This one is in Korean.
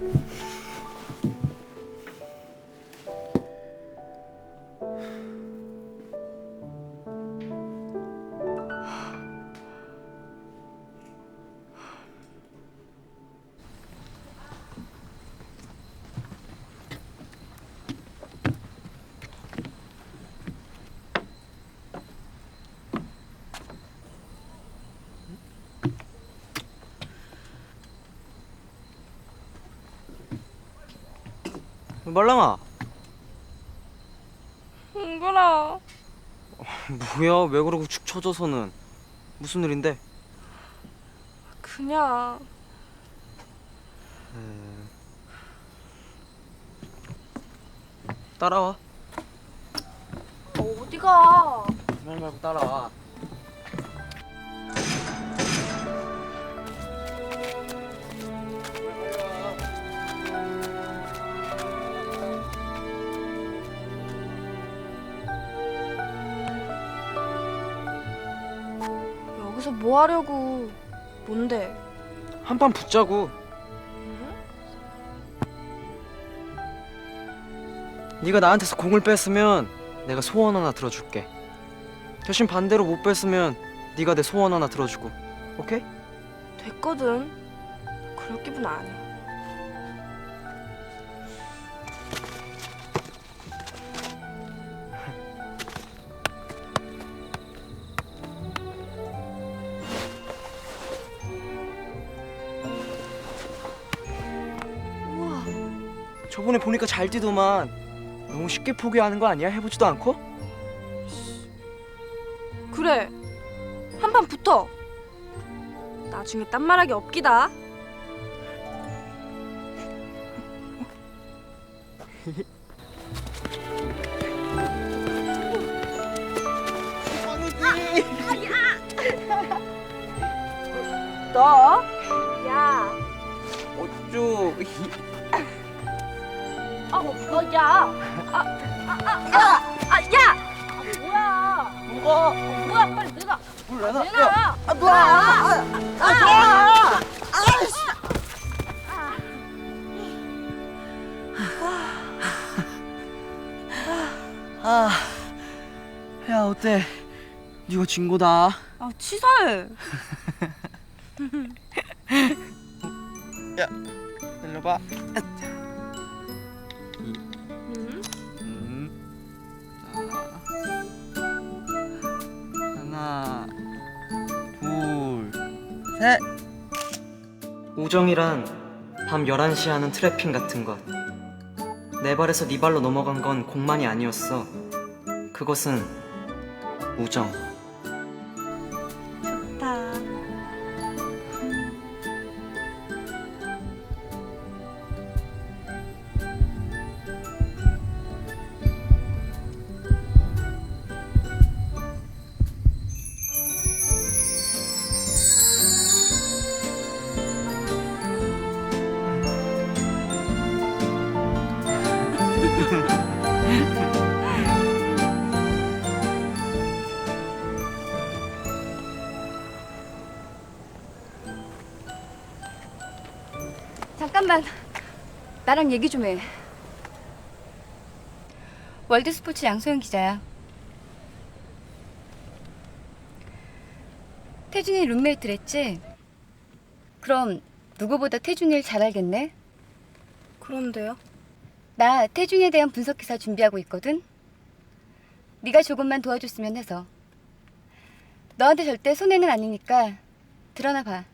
Mm-hmm. 말랑아 흥분아. 뭐야 왜 그러고 축 처져서는 무슨 일인데? 그냥 따라와 어디가? 말 말고 따라와 여기서 뭐 하려고? 뭔데? 한 판 붙자고 네가 나한테서 공을 뺐으면 내가 소원 하나 들어줄게 대신 반대로 못 뺐으면 네가 내 소원 하나 들어주고 오케이? 됐거든. 그럴 기분 아니야. 저번에 보니까 잘 뛰더만 너무 쉽게 포기하는 거 아니야? 해보지도 않고? 그래. 한 판 붙어. 나중에 딴 말하기 없기다. 너? 야. 어쭈 아, 어, 야. 아, 아, 아, 아, 아, 야. 아, 뭐야? 뭐가? 뭐야? 빨리 내놔. 몰라 나 내놔. 아, 뭐야? 아, 아, 아, 야 어때? 네가 진 거다. 아, 치사해. 일로 봐. 셋. 우정이란 밤 11시에 하는 트래핑 같은 것. 내 발에서 네 발로 넘어간 건 공만이 아니었어. 그것은 우정. 잠깐만. 나랑 얘기 좀 해. 월드스포츠 양소영 기자야. 태준이 룸메이트랬지? 그럼 누구보다 태준이를 잘 알겠네? 그런데요? 나 태준이에 대한 분석 기사 준비하고 있거든? 네가 조금만 도와줬으면 해서. 너한테 절대 손해는 아니니까 드러나 봐.